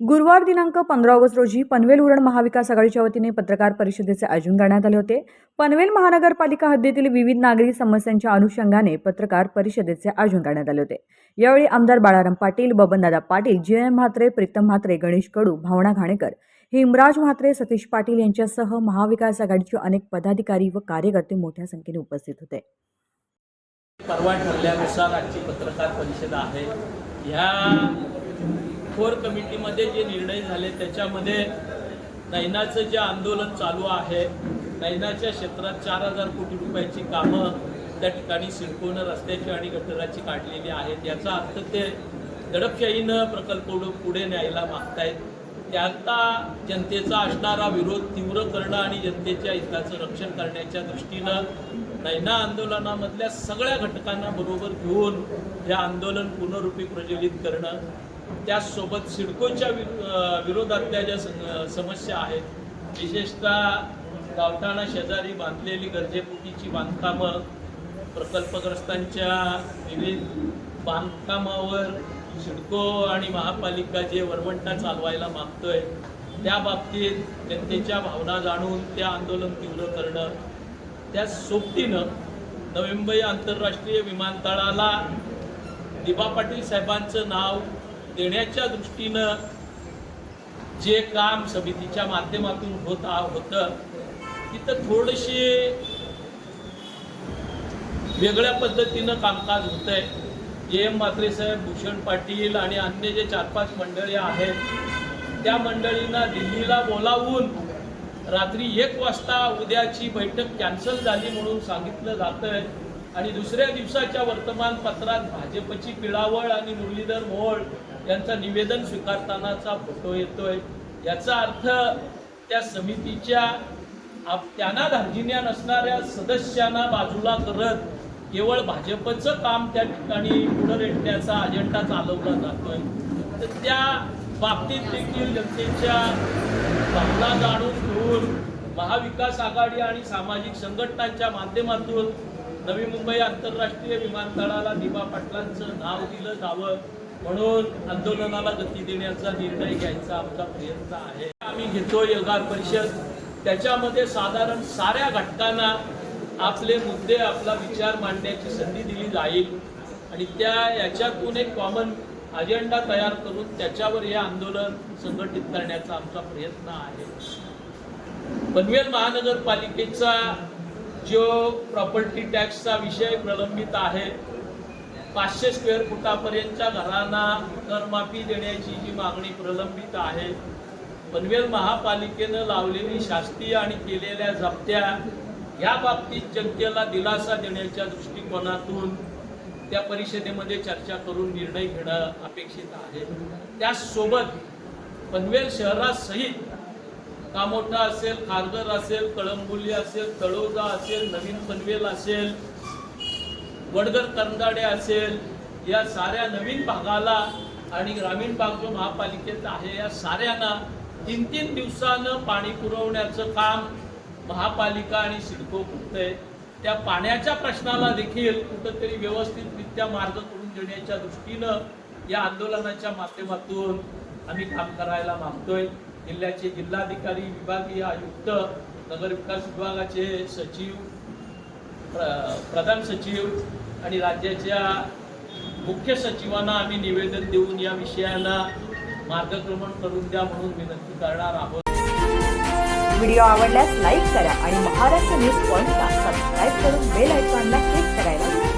गुरुवार दिनांक पंधरा ऑगस्ट रोजी पनवेल उरण महाविकास आघाडीच्या वतीने पत्रकार परिषदेचे आयोजन करण्यात आले होते. पनवेल महानगरपालिका हद्दीतील विविध नागरी समस्यांच्या अनुषंगाने पत्रकार परिषदेचे आयोजन करण्यात आले होते. यावेळी आमदार बाळाराम पाटील बबनदादा पाटील जय एम म्हात्रे प्रीतम म्हात्रे गणेश कडू भावना घाणेकर हिमराज म्हात्रे सतीश पाटील यांच्यासह महाविकास आघाडीचे अनेक पदाधिकारी व कार्यकर्ते मोठ्या संख्येने उपस्थित होते. परवा ठरल्यानुसार आजची पत्रकार परिषद आहे. या कोर कमिटीमध्ये जे निर्णय झाले त्याच्यामध्ये नैनाचं जे आंदोलन चालू आहे नैनाच्या क्षेत्रात चार हजार कोटी रुपयाची कामं त्या ठिकाणी सिडकोनं रस्त्याची आणि गटराची काढलेली आहेत. याचा अर्थ ते दडपशाहीनं प्रकल्प पुढे न्यायला मागतायत. त्याचा जनतेचा असणारा विरोध तीव्र करणं आणि जनतेच्या हिताचं रक्षण करण्याच्या दृष्टीनं नैना आंदोलनामधल्या सगळ्या घटकांना बरोबर घेऊन हे आंदोलन पुनरुपी प्रज्वलित करणं त्याचसोबत सिडकोच्या विरोधातल्या ज्या समस्या आहेत विशेषतः गावठाणा शेजारी बांधलेली गरजेपोटीची बांधकामं प्रकल्पग्रस्तांच्या विविध बांधकामावर सिडको आणि महापालिका जे वरवंटा चालवायला मागतोय त्या बाबतीत जनतेच्या भावना जाणून त्या आंदोलन तीव्र करणं त्या सोबतीनं नवी मुंबई आंतरराष्ट्रीय विमानतळाला दिबा पाटील साहेबांचं नाव देण्याच्या दृष्टीनं जे काम समितीच्या माध्यमातून होत आ- होतं तिथं थोडीशी वेगळ्या पद्धतीनं कामकाज होत आहे जे एम म्हात्रे साहेब भूषण पाटील आणि अन्य जे चार पाच मंडळी आहेत त्या मंडळींना दिल्लीला बोलावून रात्री एक वाजता उद्याची बैठक कॅन्सल झाली म्हणून सांगितलं जातंय. आणि दुसऱ्या दिवसाच्या वर्तमानपत्रात भाजपची पिळावळ आणि मुरलीधर मोहोळ यांचा निवेदन स्वीकारतानाचा फोटो येतोय. याचा अर्थ त्या समितीच्या आप- त्यांना धार्जिन्या नसणाऱ्या सदस्यांना बाजूला करत केवळ भाजपचं काम त्या ठिकाणी पुढे रेटण्याचा अजेंडा चालवला जातोय. तर त्या बाबतीत देखील जनतेच्या भावना जाणून घेऊन महाविकास आघाडी आणि सामाजिक संघटनांच्या माध्यमातून नवी मुंबई आंतरराष्ट्रीय विमानतळाला दिबा पाटलांचं नाव दिलं जावं म्हणून आंदोलनाला गती देण्याचा निर्णय घ्यायचा आमचा प्रयत्न आहे. आम्ही घेतो एल्गार परिषद. त्याच्यामध्ये साधारण साऱ्या घटकांना आपले मुद्दे आपला विचार मांडण्याची संधी दिली जाईल. आणि त्या याच्यातून एक कॉमन अजेंडा तयार करून त्याच्यावर हे आंदोलन संघटित करण्याचा आमचा प्रयत्न आहे. पनवेल महानगरपालिकेचा जो प्रॉपर्टी टॅक्सचा विषय प्रलंबित आहे पाचशे स्क्वेअर फुटापर्यंतच्या घरांना करमाफी देण्याची जी मागणी प्रलंबित आहे पनवेल महापालिकेनं लावलेली शास्तीय आणि केलेल्या जप्त्या ह्या बाबतीत जनतेला दिलासा देण्याच्या दृष्टिकोनातून त्या परिषदेमध्ये चर्चा करून निर्णय घेणं अपेक्षित आहे. त्याचसोबत पनवेल शहरासहित कामोठा असेल खारघर असेल कळंबुली असेल तळोजा असेल नवीन पनवेल असेल वडगर करंदाडे असेल या साऱ्या नवीन भागाला आणि ग्रामीण भाग जो महापालिकेत आहे या साऱ्यांना तीन तीन दिवसानं पाणी पुरवण्याचं काम महापालिका आणि सिडको करतंय. त्या पाण्याच्या प्रश्नाला देखील कुठंतरी व्यवस्थितरित्या मार्ग करून देण्याच्या दृष्टीनं या आंदोलनाच्या माध्यमातून आम्ही काम करायला मागतोय. जिल्ह्याचे जिल्हाधिकारी विभागीय आयुक्त नगरविकास विभागाचे सचिव प्र- प्रधान सचिव आणि राज्याच्या मुख्य सचिवांना आम्ही निवेदन देऊन या विषयाला मार्गक्रमण करून द्या म्हणून विनंती करणार आहोत. व्हिडिओ आवडल्यास लाईक करा आणि महाराष्ट्र न्यूज पॉइंटला सबस्क्राईब करून बेल आयकॉनला क्लिक करायला